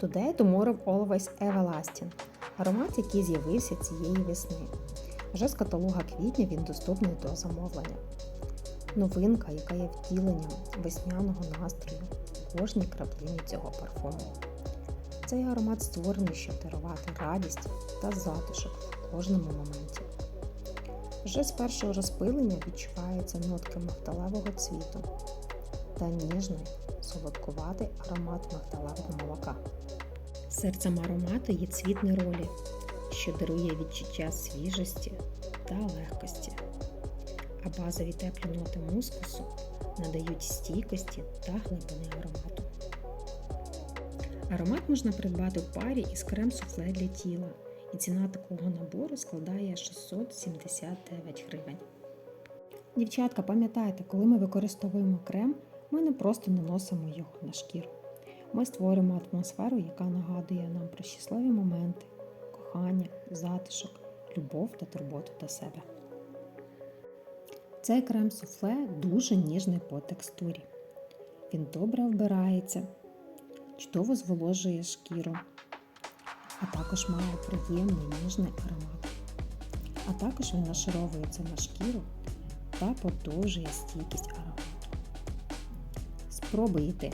Today Tomorrow Always Everlasting аромат, який з'явився цієї весни. Вже з каталога квітня він доступний до замовлення. Новинка, яка є втіленням весняного настрою у кожній краплині цього парфуму. Цей аромат створений, щоб дарувати радість та затишок в кожному моменті. Вже з першого розпилення відчуваються нотки мигдалевого цвіту та ніжний, солодкуватий аромат мигдалевого молока. Серцем аромату є цвіт неролі, що дарує відчуття свіжості та легкості, а базові теплі ноти мускусу надають стійкості та глибини аромату. Аромат можна придбати в парі із крем-суфле для тіла, і ціна такого набору складає 679 гривень. Дівчатка, пам'ятайте, коли ми використовуємо крем, ми не просто наносимо його на шкіру. Ми створюємо атмосферу, яка нагадує нам про щасливі моменти, кохання, затишок, любов та турботу до себе. Цей крем суфле дуже ніжний по текстурі. Він добре вбирається, чудово зволожує шкіру, а також має приємний ніжний аромат. А також він нашаровується на шкіру та подовжує стійкість аромату. Спробуйте